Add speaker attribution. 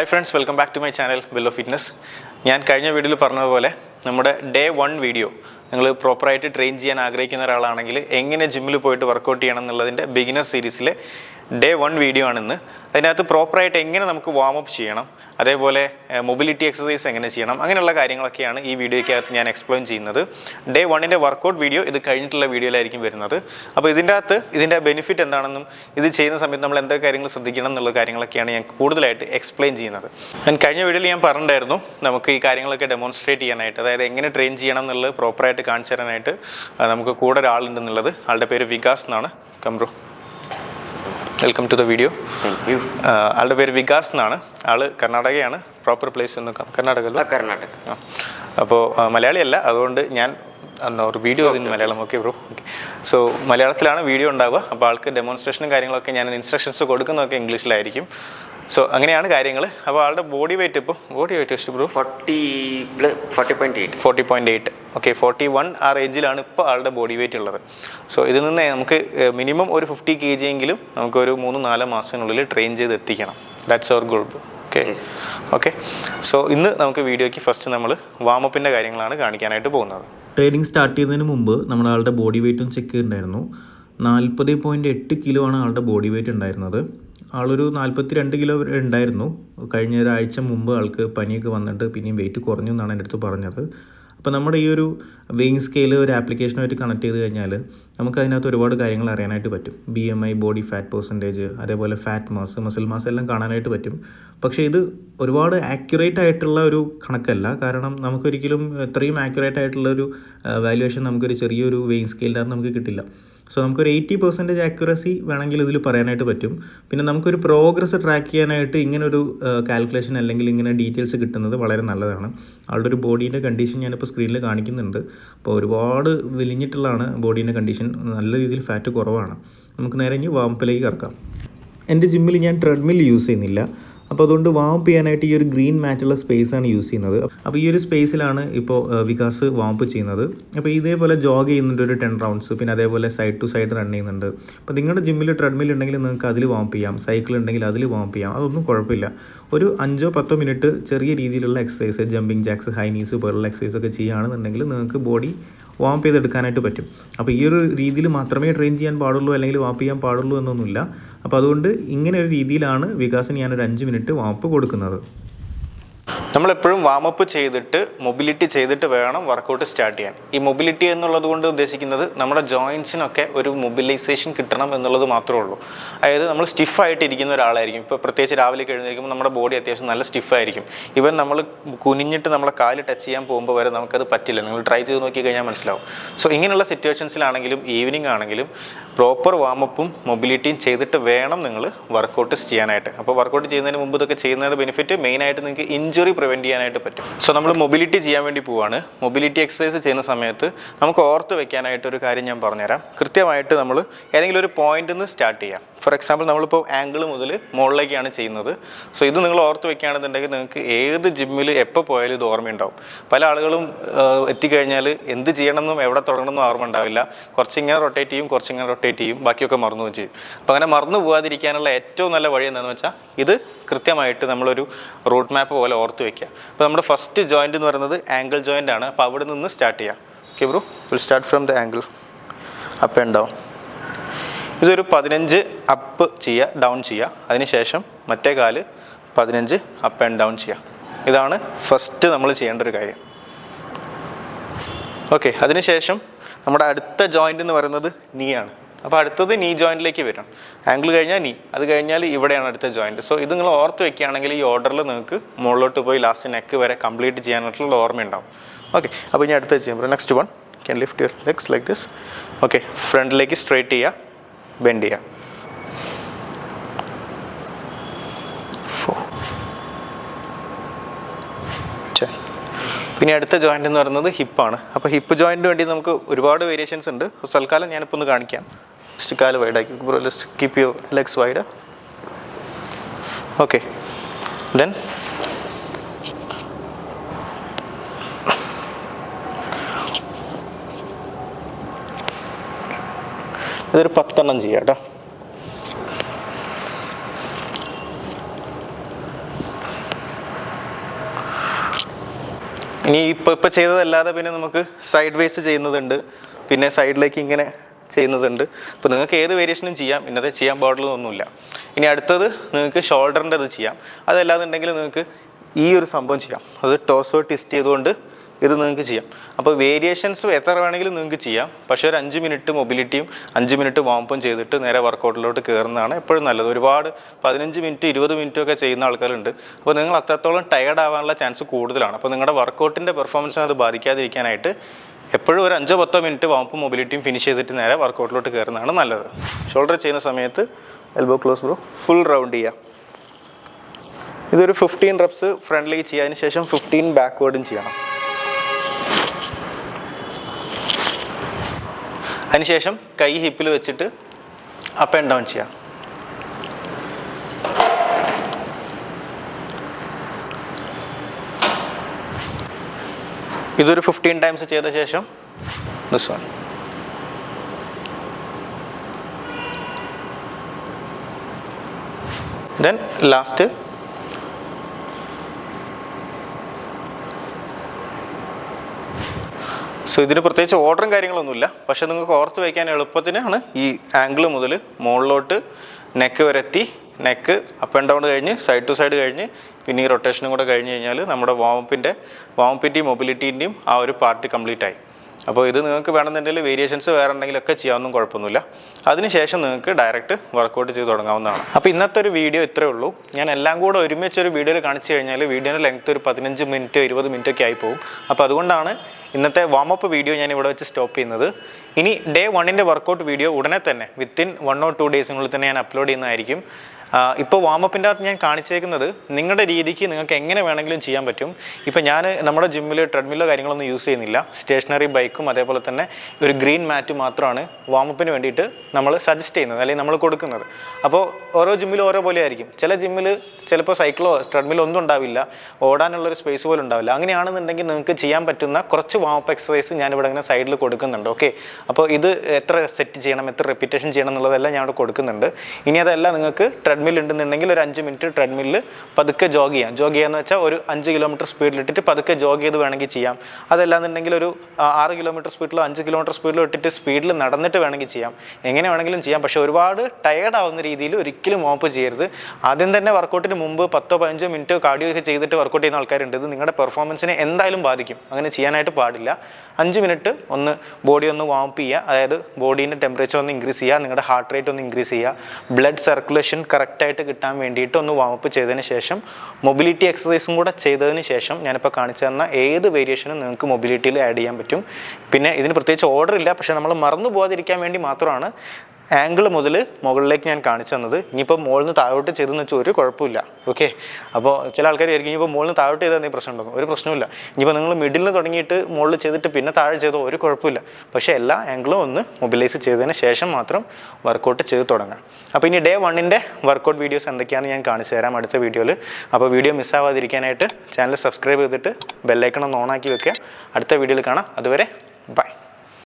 Speaker 1: Hi friends welcome back to my channel ബില്ലോ fitness ഞാൻ കഴിഞ്ഞ വീഡിയോയിൽ പറഞ്ഞതുപോലെ നമ്മുടെ ഡേ വൺ വീഡിയോ നിങ്ങൾ പ്രോപ്പറായിട്ട് ട്രെയിൻ ചെയ്യാൻ ആഗ്രഹിക്കുന്ന ഒരാളാണെങ്കിൽ എങ്ങനെ ജിമ്മിൽ പോയിട്ട് വർക്കൗട്ട് ചെയ്യണം എന്നുള്ളതിന്റെ ബിഗിനർ സീരീസിലെ ഡേ വൺ വീഡിയോ ആണിന്ന്. അതിനകത്ത് പ്രോപ്പറായിട്ട് എങ്ങനെ നമുക്ക് വാം അപ്പ് ചെയ്യണം അതേപോലെ മൊബിലിറ്റി എക്സസൈസ് എങ്ങനെ ചെയ്യണം അങ്ങനെയുള്ള കാര്യങ്ങളൊക്കെയാണ് ഈ വീഡിയോയ്ക്കകത്ത് ഞാൻ എക്സ്പ്ലെയിൻ ചെയ്യുന്നത്. ഡേ വണ്ണിന്റെ വർക്കൗട്ട് വീഡിയോ ഇത് കഴിഞ്ഞിട്ടുള്ള വീഡിയോയിലായിരിക്കും വരുന്നത്. അപ്പോൾ ഇതിന്റെ അകത്ത് ഇതിന്റെ ബെനിഫിറ്റ് എന്താണെന്നും ഇത് ചെയ്യുന്ന സമയത്ത് നമ്മൾ എന്തൊക്കെ കാര്യങ്ങൾ ശ്രദ്ധിക്കണം എന്നുള്ള കാര്യങ്ങളൊക്കെയാണ് ഞാൻ കൂടുതലായിട്ട് എക്സ്പ്ലെയിൻ ചെയ്യുന്നത്. ഞാൻ കഴിഞ്ഞ വീഡിയോയിൽ ഞാൻ പറഞ്ഞിട്ടുണ്ടായിരുന്നു നമുക്ക് ഈ കാര്യങ്ങളൊക്കെ ഡെമോൺസ്ട്രേറ്റ് ചെയ്യാനായിട്ട് അതായത് എങ്ങനെ ട്രെയിൻ ചെയ്യണം എന്നുള്ളത് പ്രോപ്പറായിട്ട് കാണിച്ചു തരാനായിട്ട് നമുക്ക് കൂടെ ഒരാളുണ്ടെന്നുള്ളത് ആളുടെ പേര് വികാസ് എന്നാണ്. Come bro welcome to the video
Speaker 2: thank you
Speaker 1: ആളുടെ പേര് വികാസ് എന്നാണ്. ആൾ കർണാടകയാണ്. പ്രോപ്പർ പ്ലേസ് എന്ന് കർണാടക
Speaker 2: കർണാടക.
Speaker 1: അപ്പോൾ മലയാളിയല്ല അതുകൊണ്ട് ഞാൻ ഒരു videos in Malayalam. Okay bro okay so മലയാളത്തിലാണ് വീഡിയോ ഉണ്ടാവുക. അപ്പോൾ ആൾക്ക് ഡെമോൺസ്ട്രേഷനും കാര്യങ്ങളൊക്കെ ഞാൻ ഇൻസ്ട്രക്ഷൻസ് കൊടുക്കുന്നതൊക്കെ ഇംഗ്ലീഷിലായിരിക്കും സോ അങ്ങനെയാണ് കാര്യങ്ങൾ അപ്പോൾ ആളുടെ ബോഡി വെയിറ്റ് ഇപ്പോൾ body weight west bro
Speaker 2: forty forty point eight
Speaker 1: forty point eight okay forty one ആ റേഞ്ചിലാണ് ഇപ്പോൾ ആളുടെ ബോഡി വെയിറ്റ് ഉള്ളത്. സോ ഇതിൽ നിന്ന് നമുക്ക് മിനിമം ഒരു ഫിഫ്റ്റി കെ ജി എങ്കിലും നമുക്കൊരു മൂന്ന് നാല് മാസങ്ങളിൽ ട്രെയിൻ ചെയ്ത് എത്തിക്കണം. That's our goal okay okay so ഇന്ന് നമുക്ക് വീഡിയോയ്ക്ക് ഫസ്റ്റ് നമ്മൾ വാമപ്പിന്റെ കാര്യങ്ങളാണ് കാണിക്കാനായിട്ട് പോകുന്നത്.
Speaker 3: ട്രെയിനിങ് സ്റ്റാർട്ട് ചെയ്യുന്നതിന് മുമ്പ് നമ്മൾ ആളുടെ ബോഡി വെയിറ്റും ചെക്ക് ചെയ്തിട്ടുണ്ടായിരുന്നു. നാൽപ്പത് പോയിന്റ് എട്ട് കിലോ ആണ് ആളുടെ ബോഡി വെയിറ്റ് ഉണ്ടായിരുന്നത്. ആളൊരു നാൽപ്പത്തി രണ്ട് കിലോ ഉണ്ടായിരുന്നു. കഴിഞ്ഞ ഒരാഴ്ച മുമ്പ് ആൾക്ക് പനിയൊക്കെ വന്നിട്ട് പിന്നെയും വെയിറ്റ് കുറഞ്ഞു എന്നാണ് എന്റെ അടുത്ത് പറഞ്ഞത്. അപ്പോൾ നമ്മുടെ ഈ ഒരു വെയിങ് സ്കെയിൽ ഒരു ആപ്ലിക്കേഷനുമായിട്ട് കണക്ട് ചെയ്ത് കഴിഞ്ഞാൽ നമുക്ക് അതിനകത്ത് ഒരുപാട് കാര്യങ്ങൾ അറിയാനായിട്ട് പറ്റും. B M I body fat percentage അതേപോലെ ഫാറ്റ് മാസ് മസിൽ മാസ് എല്ലാം കാണാനായിട്ട് പറ്റും. പക്ഷേ ഇത് ഒരുപാട് ആക്യുറേറ്റ് ആയിട്ടുള്ള ഒരു കണക്കല്ല. കാരണം നമുക്കൊരിക്കലും ഇത്രയും ആക്യുറേറ്റ് ആയിട്ടുള്ള ഒരു വാല്യുവേഷൻ നമുക്കൊരു ചെറിയൊരു വെയിങ് സ്കെയിലിനകത്ത് നമുക്ക് കിട്ടില്ല. സോ നമുക്കൊരു എയ്റ്റി പെർസെന്റേജ് ആക്യുറസി വേണമെങ്കിൽ ഇതിൽ പറയാനായിട്ട് പറ്റും. പിന്നെ നമുക്കൊരു പ്രോഗ്രസ് ട്രാക്ക് ചെയ്യാനായിട്ട് ഇങ്ങനൊരു കാൽക്കുലേഷൻ അല്ലെങ്കിൽ ഇങ്ങനെ ഡീറ്റെയിൽസ് കിട്ടുന്നത് വളരെ നല്ലതാണ്. ആളുടെ ഒരു ബോഡീന്റെ കണ്ടീഷൻ ഞാനിപ്പോൾ സ്ക്രീനിൽ കാണിക്കുന്നുണ്ട്. അപ്പോൾ ഒരുപാട് വലിഞ്ഞിട്ടുള്ളതാണ് ബോഡീന്റെ കണ്ടീഷൻ നല്ല രീതിയിൽ ഫാറ്റ് കുറവാണ്. നമുക്ക് നേരെ ഇനി വാമ്പിലേക്ക് കറക്കാം. എന്റെ ജിമ്മിൽ ഞാൻ ട്രെഡ്മിൽ യൂസ് ചെയ്യുന്നില്ല. അപ്പോൾ അതുകൊണ്ട് വാമപ്പ് ചെയ്യാനായിട്ട് ഈ ഒരു ഗ്രീൻ മാറ്റുള്ള സ്പേസാണ് യൂസ് ചെയ്യുന്നത്. അപ്പോൾ ഈ ഒരു സ്പേസിലാണ് ഇപ്പോൾ വികാസ് വാമപ്പ് ചെയ്യുന്നത്. അപ്പോൾ ഇതേപോലെ ജോഗ് ചെയ്യുന്നുണ്ട് ഒരു ടെൻ റൗണ്ട്സ് പിന്നെ അതേപോലെ സൈഡ് ടു സൈഡ് റൺ ചെയ്യുന്നുണ്ട്. അപ്പോൾ നിങ്ങളുടെ ജിമ്മിൽ ട്രെഡ്മിൽ ഉണ്ടെങ്കിൽ നിങ്ങൾക്ക് അതിൽ വാമപ്പ് ചെയ്യാം സൈക്കിൾ ഉണ്ടെങ്കിൽ അതിൽ വാമപ്പ് ചെയ്യാം അതൊന്നും കുഴപ്പമില്ല. ഒരു അഞ്ചോ പത്തോ മിനിറ്റ് ചെറിയ രീതിയിലുള്ള exercise jumping jacks high knees പോലുള്ള എക്സസൈസ് ഒക്കെ ചെയ്യുകയാണെന്നുണ്ടെങ്കിൽ നിങ്ങൾക്ക് ബോഡി വാമപ്പ് ചെയ്തെടുക്കാനായിട്ട് പറ്റും. അപ്പോൾ ഈ ഒരു രീതിയിൽ മാത്രമേ ട്രെയിൻ ചെയ്യാൻ പാടുള്ളൂ അല്ലെങ്കിൽ വാപ്പ് ചെയ്യാൻ പാടുള്ളൂ എന്നൊന്നുമില്ല. അപ്പോൾ അതുകൊണ്ട് ഇങ്ങനെ ഒരു രീതിയിലാണ് വികാസിന് ഞാനൊരു അഞ്ച് മിനിറ്റ് വാപ്പ് കൊടുക്കുന്നത്.
Speaker 1: നമ്മളെപ്പോഴും വാമപ്പ് ചെയ്തിട്ട് മൊബിലിറ്റി ചെയ്തിട്ട് വേണം വർക്കൗട്ട് സ്റ്റാർട്ട് ചെയ്യാൻ. ഈ മൊബിലിറ്റി എന്നുള്ളത് കൊണ്ട് ഉദ്ദേശിക്കുന്നത് നമ്മുടെ ജോയിൻസിനൊക്കെ ഒരു മൊബിലൈസേഷൻ കിട്ടണം എന്നുള്ളത് മാത്രമേ ഉള്ളൂ. അതായത് നമ്മൾ സ്റ്റിഫായിട്ട് ഇരിക്കുന്ന ഒരാളായിരിക്കും. ഇപ്പോൾ പ്രത്യേകിച്ച് രാവിലെ എഴുന്നേൽക്കുമ്പോൾ നമ്മുടെ ബോഡി അത്യാവശ്യം നല്ല സ്റ്റിഫായിരിക്കും ഇവൻ നമ്മൾ കുനിഞ്ഞിട്ട് നമ്മളെ കാൽ ടച്ച് ചെയ്യാൻ പോകുമ്പോൾ വരെ നമുക്കത് പറ്റില്ല. നിങ്ങൾ ട്രൈ ചെയ്ത് നോക്കി കഴിഞ്ഞാൽ മനസ്സിലാവും. സോ ഇങ്ങനെയുള്ള സിറ്റുവേഷൻസിലാണെങ്കിലും ഈവനിങ് ആണെങ്കിലും പ്രോപ്പർ വാമപ്പും മൊബിലിറ്റിയും ചെയ്തിട്ട് വേണം നിങ്ങൾ വർക്കൗട്ട് ചെയ്യാനായിട്ട്. അപ്പോൾ വർക്കൗട്ട് ചെയ്യുന്നതിന് മുമ്പ് ഇതൊക്കെ ചെയ്യുന്നതിന്റെ ബെനിഫിറ്റ് മെയിനായിട്ട് നിങ്ങൾക്ക് ഇഞ്ചുറി പ്രിവെന്റ് ചെയ്യാനായിട്ട് പറ്റും. സോ നമ്മൾ മൊബിലിറ്റി ചെയ്യാൻ വേണ്ടി പോവാണ്. മൊബിലിറ്റി എക്സസൈസ് ചെയ്യുന്ന സമയത്ത് നമുക്ക് ഓർത്ത് വെക്കാനായിട്ട് ഒരു കാര്യം ഞാൻ പറഞ്ഞുതരാം. കൃത്യമായിട്ട് നമ്മൾ ഏതെങ്കിലും ഒരു പോയിന്റിൽ നിന്ന് സ്റ്റാർട്ട് ചെയ്യാം. ഫോർ എക്സാമ്പിൾ നമ്മളിപ്പോൾ ആംഗിൾ മുതൽ മുകളിലേക്കാണ് ചെയ്യുന്നത്. സോ ഇത് നിങ്ങൾ ഓർത്ത് വെക്കുകയാണെന്നുണ്ടെങ്കിൽ നിങ്ങൾക്ക് ഏത് ജിമ്മിൽ എപ്പോൾ പോയാലും ഇത് ഓർമ്മയുണ്ടാവും. പല ആളുകളും എത്തിക്കഴിഞ്ഞാൽ എന്ത് ചെയ്യണമെന്നും എവിടെ തുടങ്ങണമെന്നും ഓർമ്മ ഉണ്ടാവില്ല. കുറച്ചിങ്ങനെ റൊട്ടേറ്റ് ചെയ്യും കുറച്ചിങ്ങനെ റൊട്ടേറ്റ് ചെയ്യും. ബാക്കിയൊക്കെ മറന്നു ചെയ്യും. അപ്പോൾ അങ്ങനെ മറന്നു പോകാതിരിക്കാനുള്ള ഏറ്റവും നല്ല വഴി എന്താണെന്ന് വെച്ചാൽ ഇത് കൃത്യമായിട്ട് നമ്മളൊരു റൂട്ട് മാപ്പ് പോലെ ഓർത്ത് വെക്കുക. അപ്പോൾ നമ്മുടെ ഫസ്റ്റ് ജോയിന്റ് എന്ന് പറയുന്നത് ആംഗിൾ ജോയിന്റ് ആണ്. അപ്പോൾ അവിടെ നിന്ന് സ്റ്റാർട്ട് ചെയ്യാം. Okay bro will start from the ankle up and down ഇതൊരു പതിനഞ്ച് അപ്പ് ചെയ്യുക ഡൗൺ ചെയ്യുക. അതിനുശേഷം മറ്റേ കാൽ പതിനഞ്ച് അപ്പ് ആൻഡ് ഡൗൺ ചെയ്യുക. ഇതാണ് ഫസ്റ്റ് നമ്മൾ ചെയ്യേണ്ട ഒരു കാര്യം. ഓക്കെ അതിനുശേഷം നമ്മുടെ അടുത്ത ജോയിന്റ് എന്ന് പറയുന്നത് നീ ആണ്. അപ്പോൾ അടുത്തത് നീ ജോയിന്റിലേക്ക് വരും. ആംഗിൾ കഴിഞ്ഞാൽ നീ അത് കഴിഞ്ഞാൽ ഇവിടെയാണ് അടുത്ത ജോയിന്റ് സോ ഇത് നിങ്ങൾ ഓർത്ത് വെക്കുകയാണെങ്കിൽ ഈ ഓർഡറിൽ നിങ്ങൾക്ക് മുകളിലോട്ട് പോയി ലാസ്റ്റ് നെക്ക് വരെ കംപ്ലീറ്റ് ചെയ്യാനായിട്ടുള്ള ഓർമ്മയുണ്ടാവും ഓക്കെ അപ്പോൾ ഇനി അടുത്ത ചെയ്യുമ്പോൾ next one can lift your legs like this okay ഫ്രണ്ടിലേക്ക് സ്ട്രേറ്റ് ചെയ്യുക. ബെൻഡ് ചെയ്യുക. പിന്നെ അടുത്ത ജോയിന്റ് എന്ന് പറയുന്നത് ഹിപ്പാണ് അപ്പോൾ ഹിപ്പ് ജോയിന്റിന് വേണ്ടി നമുക്ക് ഒരുപാട് വേരിയേഷൻസ് ഉണ്ട്. സൽക്കാലം ഞാനിപ്പോൾ ഒന്ന് കാണിക്കാം. സ്റ്റിക്കാൽ വൈഡാക്കി ബ്രോയിലേഴ്സ് keep your legs wide okay then ഇതൊരു പത്തെണ്ണം ചെയ്യാം കേട്ടോ ഇനി ഇപ്പോൾ ഇപ്പോൾ ചെയ്തതല്ലാതെ പിന്നെ നമുക്ക് സൈഡ് വേസ് ചെയ്യുന്നതുണ്ട്. പിന്നെ സൈഡിലേക്ക് ഇങ്ങനെ ചെയ്യുന്നതുണ്ട്. അപ്പോൾ നിങ്ങൾക്ക് ഏത് വേരിയേഷനും ചെയ്യാം. ഇന്നത്തെ ചെയ്യാൻ പാടുള്ളതൊന്നുമില്ല ഇനി അടുത്തത് നിങ്ങൾക്ക് ഷോൾഡറിന്റെ അത് ചെയ്യാം. അതല്ലാന്നുണ്ടെങ്കിൽ നിങ്ങൾക്ക് ഈ ഒരു സംഭവം ചെയ്യാം. അത് ടോർസോ ട്വിസ്റ്റ് ചെയ്തുകൊണ്ട് ഇത് നിങ്ങൾക്ക് ചെയ്യാം. അപ്പോൾ വേരിയേഷൻസ് എത്ര വേണമെങ്കിലും നിങ്ങൾക്ക് ചെയ്യാം. പക്ഷേ ഒരു അഞ്ച് മിനിറ്റ് മൊബിലിറ്റിയും അഞ്ച് മിനിറ്റ് വാമ്പും ചെയ്തിട്ട് നേരെ വർക്കൗട്ടിലോട്ട് കയറുന്നതാണ് എപ്പോഴും നല്ലത്. ഒരുപാട് പതിനഞ്ച് മിനിറ്റ് ഇരുപത് മിനിറ്റും ഒക്കെ ചെയ്യുന്ന ആൾക്കാരുണ്ട്. അപ്പോൾ നിങ്ങൾ അത്രത്തോളം ടയർഡ് ആവാനുള്ള ചാൻസ് കൂടുതലാണ്. അപ്പോൾ നിങ്ങളുടെ വർക്കൗട്ടിന്റെ പെർഫോമൻസിനെ അത് ബാധിക്കാതിരിക്കാനായിട്ട് എപ്പോഴും ഒരു അഞ്ചോ പത്തോ മിനിറ്റ് വാമ്പും മൊബിലിറ്റിയും ഫിനിഷ് ചെയ്തിട്ട് നേരെ വർക്കൗട്ടിലോട്ട് കയറുന്നതാണ് നല്ലത്. ഷോൾഡർ ചെയ്യുന്ന സമയത്ത് elbow close bro full round ചെയ്യുക ഇതൊരു ഫിഫ്റ്റീൻ റെപ്സ് ഫ്രണ്ട്ലി ചെയ്യാതിന് അതിന് ശേഷം ഫിഫ്റ്റീൻ ബാക്ക്വേർഡും ചെയ്യണം. അതിനുശേഷം കൈ ഹിപ്പിൽ വെച്ചിട്ട് അപ്പ് ആൻഡ് ഡൗൺ ചെയ്യാം. ഇതൊരു ഫിഫ്റ്റീൻ ടൈംസ് ചെയ്ത ശേഷം this one then last so ഇതിന് പ്രത്യേകിച്ച് ഓർഡറും കാര്യങ്ങളൊന്നുമില്ല. പക്ഷെ നിങ്ങൾക്ക് ഓർത്ത് വയ്ക്കാൻ എളുപ്പത്തിനാണ് ഈ ആംഗിൾ മുതൽ മുകളിലോട്ട് നെക്ക് വരെത്തി നെക്ക് അപ്പ് ആൻഡ് ഡൗൺ കഴിഞ്ഞ് സൈഡ് ടു സൈഡ് കഴിഞ്ഞ് പിന്നെ ഈ റൊട്ടേഷനും കൂടെ കഴിഞ്ഞ് കഴിഞ്ഞാൽ നമ്മുടെ വാമപ്പിന്റെ വാമപ്പിന്റെയും മൊബിലിറ്റീന്റെയും ആ ഒരു പാർട്ട് കംപ്ലീറ്റ് ആയി. അപ്പോൾ ഇത് നിങ്ങൾക്ക് വേണമെന്നുണ്ടെങ്കിൽ വേരിയേഷൻസ് വേറെ ഉണ്ടെങ്കിലൊക്കെ ചെയ്യാമെന്നും കുഴപ്പമൊന്നുമില്ല. അതിനുശേഷം നിങ്ങൾക്ക് ഡയറക്റ്റ് വർക്കൗട്ട് ചെയ്ത് തുടങ്ങാവുന്നതാണ്. അപ്പോൾ ഇന്നത്തെ ഒരു വീഡിയോ ഇത്രയേ ഉള്ളൂ. ഞാൻ എല്ലാം കൂടെ ഒരുമിച്ച് ഒരു വീഡിയോയിൽ കാണിച്ചു കഴിഞ്ഞാൽ വീഡിയോയുടെ ലെങ്ത് ഒരു പതിനഞ്ച് മിനിറ്റ് ഇരുപത് മിനിറ്റ് ഒക്കെ ആയി പോകും. അപ്പോൾ അതുകൊണ്ടാണ് ഇന്നത്തെ വാമപ്പ് വീഡിയോ ഞാൻ ഇവിടെ വെച്ച് സ്റ്റോപ്പ് ചെയ്യുന്നത്. ഇനി ഡേ വണ്ണിന്റെ വർക്കൗട്ട് വീഡിയോ ഉടനെ തന്നെ വിത്തിൻ വൺ ഓർ ടു ഡേയ്സിനുള്ളിൽ തന്നെ ഞാൻ അപ്ലോഡ് ചെയ്യുന്നതായിരിക്കും. ഇപ്പോൾ വാമപ്പിന്റെ അകത്ത് ഞാൻ കാണിച്ചേക്കുന്നത് നിങ്ങളുടെ രീതിക്ക് നിങ്ങൾക്ക് എങ്ങനെ വേണമെങ്കിലും ചെയ്യാൻ പറ്റും. ഇപ്പോൾ ഞാൻ നമ്മുടെ ജിമ്മിൽ ട്രെഡ്മില്ലോ കാര്യങ്ങളൊന്നും യൂസ് ചെയ്യുന്നില്ല. സ്റ്റേഷനറി ബൈക്കും അതേപോലെ തന്നെ ഒരു ഗ്രീൻ മാറ്റും മാത്രമാണ് വാമപ്പിന് വേണ്ടിയിട്ട് നമ്മൾ സജസ്റ്റ് ചെയ്യുന്നത് അല്ലെങ്കിൽ നമ്മൾ കൊടുക്കുന്നത്. അപ്പോൾ ഓരോ ജിമ്മിലും ഓരോ പോലെ ആയിരിക്കും. ചില ജിമ്മിൽ ചിലപ്പോൾ സൈക്കിളോ ട്രെഡ്മില്ലോ ഒന്നും ഉണ്ടാവില്ല. ഓടാനുള്ളൊരു സ്പേസ് പോലും ഉണ്ടാവില്ല. അങ്ങനെയാണെന്നുണ്ടെങ്കിൽ നിങ്ങൾക്ക് ചെയ്യാൻ പറ്റുന്ന കുറച്ച് വാമപ്പ് എക്സസൈസ് ഞാനിവിടെ ഇങ്ങനെ സൈഡിൽ കൊടുക്കുന്നുണ്ട്. ഓക്കെ അപ്പോൾ ഇത് എത്ര സെറ്റ് ചെയ്യണം എത്ര റെപ്പിറ്റേഷൻ ചെയ്യണം എന്നുള്ളതെല്ലാം ഞാൻ ഇവിടെ കൊടുക്കുന്നുണ്ട്. ഇനി അതെല്ലാം നിങ്ങൾക്ക് ട്രെഡ്മിൽ ഉണ്ടെന്നുണ്ടെങ്കിൽ ഒരു അഞ്ച് മിനിറ്റ് ട്രെഡ്മില്ലിൽ പതുക്കെ ജോഗ് ചെയ്യാം. ജോഗ് ചെയ്യാന്ന് വെച്ചാൽ ഒരു അഞ്ച് കിലോമീറ്റർ സ്പീഡിലിട്ടിട്ട് പതുക്കെ ജോഗ് ചെയ്ത് വേണമെങ്കിൽ ചെയ്യാം. അതല്ലാന്നുണ്ടെങ്കിൽ ഒരു ആറ് കിലോമീറ്റർ സ്പീഡിലോ അഞ്ച് കിലോമീറ്റർ സ്പീഡിലോ ഇട്ടിട്ട് സ്പീഡിൽ നടന്നിട്ട് വേണമെങ്കിൽ ചെയ്യാം. എങ്ങനെ വേണമെങ്കിലും ചെയ്യാം. പക്ഷേ ഒരുപാട് ടയേർഡ് ആവുന്ന രീതിയിൽ ഒരിക്കലും മോപ്പ് ചെയ്യരുത്. ആദ്യം തന്നെ വർക്കൗട്ടിന് മുമ്പ് പത്തോ പതിനഞ്ചോ മിനിറ്റോ കാർഡിയോ ഒക്കെ ചെയ്തിട്ട് വർക്കൗട്ട് ചെയ്യുന്ന ആൾക്കാരുണ്ട്. ഇത് നിങ്ങളുടെ പെർഫോമൻസിനെ എന്തായാലും ബാധിക്കും. അങ്ങനെ ചെയ്യാനായിട്ട് പാടില്ല. അഞ്ച് മിനിറ്റ് ഒന്ന് ബോഡി ഒന്ന് വാമപ്പ് ചെയ്യുക. അതായത് ബോഡീന്റെ ടെമ്പറേച്ചർ ഒന്ന് ഇൻക്രീസ് ചെയ്യുക. നിങ്ങളുടെ ഹാർട്ട് റേറ്റ് ഒന്ന് ഇൻക്രീസ് ചെയ്യുക. ബ്ലഡ് സർക്കുലേഷൻ കറക്റ്റായിട്ട് കിട്ടാൻ വേണ്ടിയിട്ട് ഒന്ന് വാമപ്പ് ചെയ്തതിന് ശേഷം മൊബിലിറ്റി എക്സസൈസും കൂടെ ചെയ്തതിന് ശേഷം ഞാനിപ്പോൾ കാണിച്ചു തന്ന ഏത് വേരിയേഷനും നിങ്ങൾക്ക് മൊബിലിറ്റിയിൽ ആഡ് ചെയ്യാൻ പറ്റും. പിന്നെ ഇതിന് പ്രത്യേകിച്ച് ഓർഡർ ഇല്ല പക്ഷേ നമ്മൾ മറന്നു പോകാതിരിക്കാൻ വേണ്ടി മാത്രമാണ് ആംഗിൾ മുതൽ മുകളിലേക്ക് ഞാൻ കാണിച്ചു തന്നത്. ഇനിയിപ്പോൾ മുകളിൽ നിന്ന് താഴോട്ട് ചെയ്തെന്ന് വെച്ചാൽ ഒരു കുഴപ്പമില്ല. ഓക്കെ അപ്പോൾ ചില ആൾക്കാർ ആയിരിക്കും ഇനിയിപ്പോൾ മുകളിൽ നിന്ന് താഴോട്ട് ചെയ്താൽ എന്തെങ്കിലും പ്രശ്നം ഉണ്ടോ ഒരു പ്രശ്നമില്ല ഇനിയിപ്പോൾ നിങ്ങൾ മിഡിൽ നിന്ന് തുടങ്ങിയിട്ട് മുകളിൽ ചെയ്തിട്ട് പിന്നെ താഴെ ചെയ്തോ ഒരു കുഴപ്പമില്ല. പക്ഷേ എല്ലാ ആംഗിളും ഒന്ന് മൊബിലൈസ് ചെയ്തതിന് ശേഷം മാത്രം വർക്കൗട്ട് ചെയ്ത് തുടങ്ങാം. അപ്പോൾ ഇനി ഡേ വണ്ണിന്റെ വർക്കൗട്ട് വീഡിയോസ് എന്തൊക്കെയാണെന്ന് ഞാൻ കാണിച്ചു തരാം അടുത്ത വീഡിയോയിൽ അപ്പോൾ വീഡിയോ മിസ്സാവാതിരിക്കാനായിട്ട് ചാനൽ സബ്സ്ക്രൈബ് ചെയ്തിട്ട് ബെല്ലൈക്കണം ഓണാക്കി വെക്കുക. അടുത്ത വീഡിയോയിൽ കാണാം. അതുവരെ ബൈ